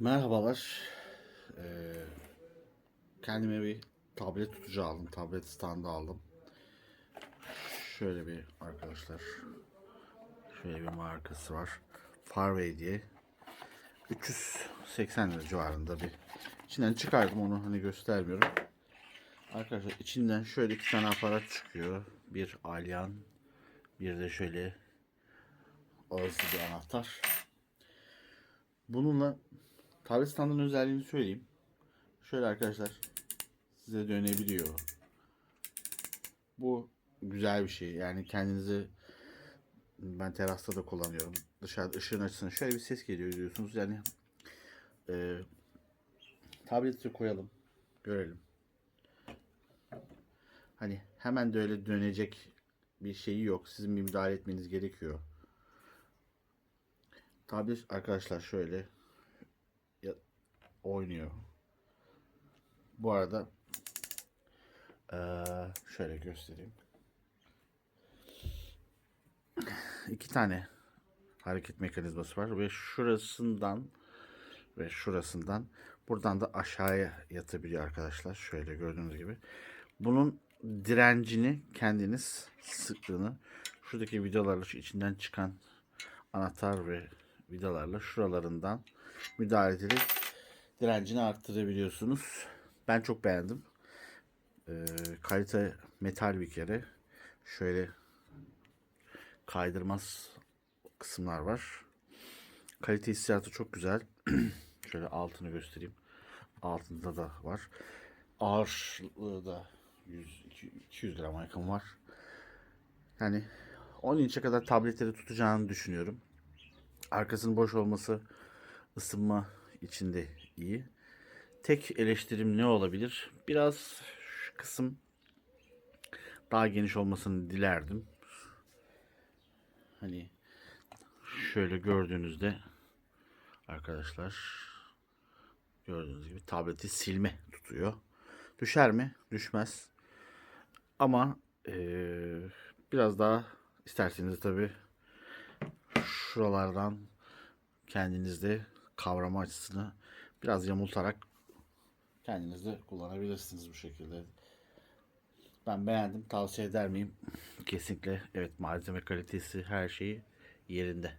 Merhabalar. Ee, kendime bir tablet tutucu aldım. Tablet standı aldım. Şöyle bir arkadaşlar. Şöyle bir markası var. Farway diye. 380 lira civarında bir. İçinden çıkardım onu hani göstermiyorum. Arkadaşlar içinden şöyle iki tane aparat çıkıyor. Bir alyan, bir de şöyle ağızlı bir anahtar. Bununla tablet standının özelliğini söyleyeyim. Şöyle arkadaşlar size dönebiliyor. Bu güzel bir şey. Yani kendinizi ben terasta da kullanıyorum. Dışarıda ışığın açısından şöyle bir ses geliyor diyorsunuz. Yani e, tableti koyalım. Görelim. Hani hemen de öyle dönecek bir şeyi yok. Sizin bir müdahale etmeniz gerekiyor. Tablet arkadaşlar şöyle oynuyor. Bu arada şöyle göstereyim. İki tane hareket mekanizması var ve şurasından ve şurasından buradan da aşağıya yatabiliyor arkadaşlar. Şöyle gördüğünüz gibi. Bunun direncini kendiniz sıklığını şuradaki vidalarla şu içinden çıkan anahtar ve vidalarla şuralarından müdahale ederek direncini arttırabiliyorsunuz. Ben çok beğendim. Ee, kalite metal bir kere. Şöyle kaydırmaz kısımlar var. Kalite hissiyatı çok güzel. Şöyle altını göstereyim. Altında da var. Ağırlığı da 100 200 gram yakın var. Yani 10 inçe kadar tabletleri tutacağını düşünüyorum. Arkasının boş olması ısınma içinde iyi. Tek eleştirim ne olabilir? Biraz şu kısım daha geniş olmasını dilerdim. Hani şöyle gördüğünüzde arkadaşlar gördüğünüz gibi tableti silme tutuyor. Düşer mi? Düşmez. Ama eee, biraz daha isterseniz tabi şuralardan kendinizde kavrama açısını biraz yamultarak kendiniz de kullanabilirsiniz bu şekilde. Ben beğendim. Tavsiye eder miyim? Kesinlikle. Evet malzeme kalitesi her şeyi yerinde.